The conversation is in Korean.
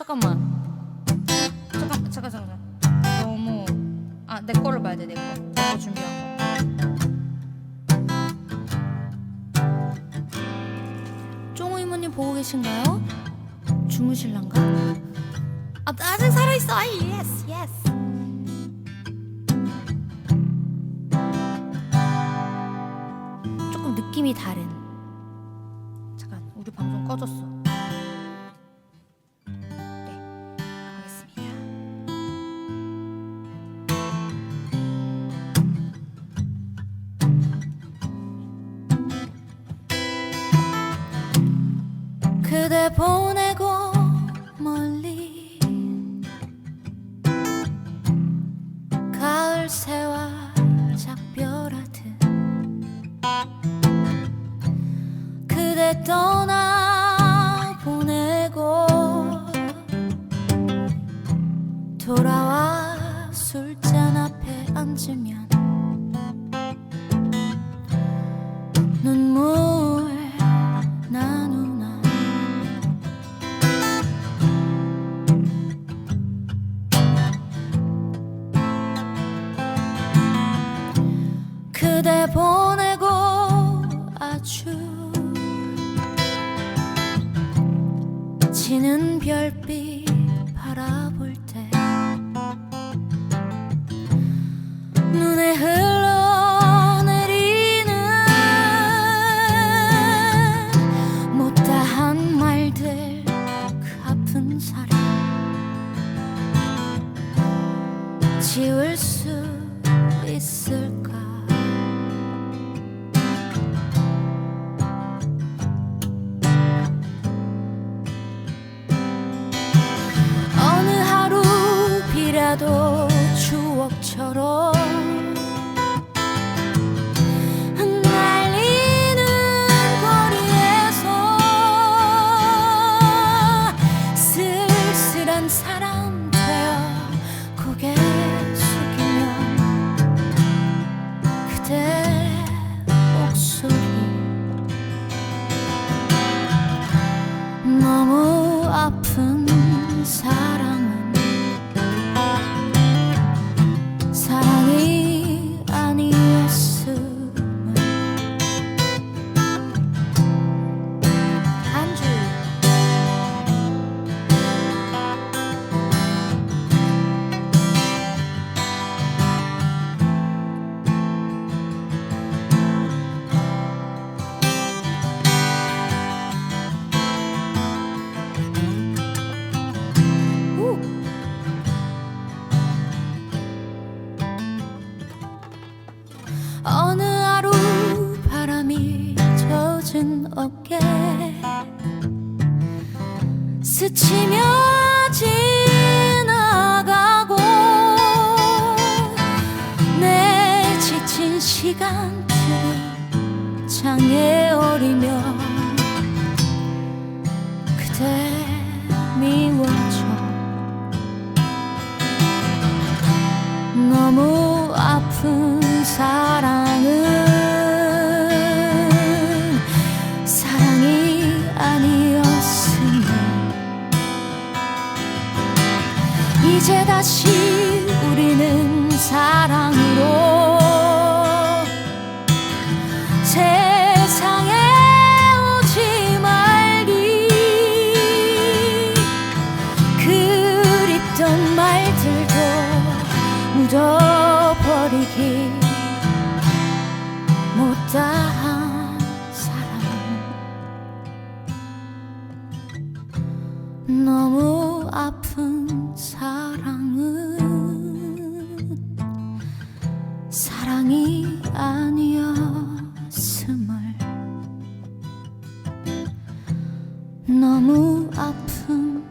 잠깐만. 잠깐 잠깐 잠깐. 너무 아 내 거를 봐야 돼 내 거. 내거 준비한 거. 쫑우 이모님 보고 계신가요? 주무실란가? 아 아직 살아 있어. 아 예스 예스. 느낌이 다른. 잠깐 우리 방송 꺼졌어. 떠나 보내고 돌아와 술잔 앞에 앉으면 눈물 나누나. 그대 보 지는 별빛 바라볼 때 눈에 흘러내리는 못다한 말들 그 아픈 사랑 지울 수 있을까 비라도 어느 하루 바람이 젖은 어깨 스치며 지나가고 내 지친 시간들이 창에 어리며 묻어버리기 못다한 사랑 너무 아픈 사랑은 사랑이 아니었음을 너무 아픈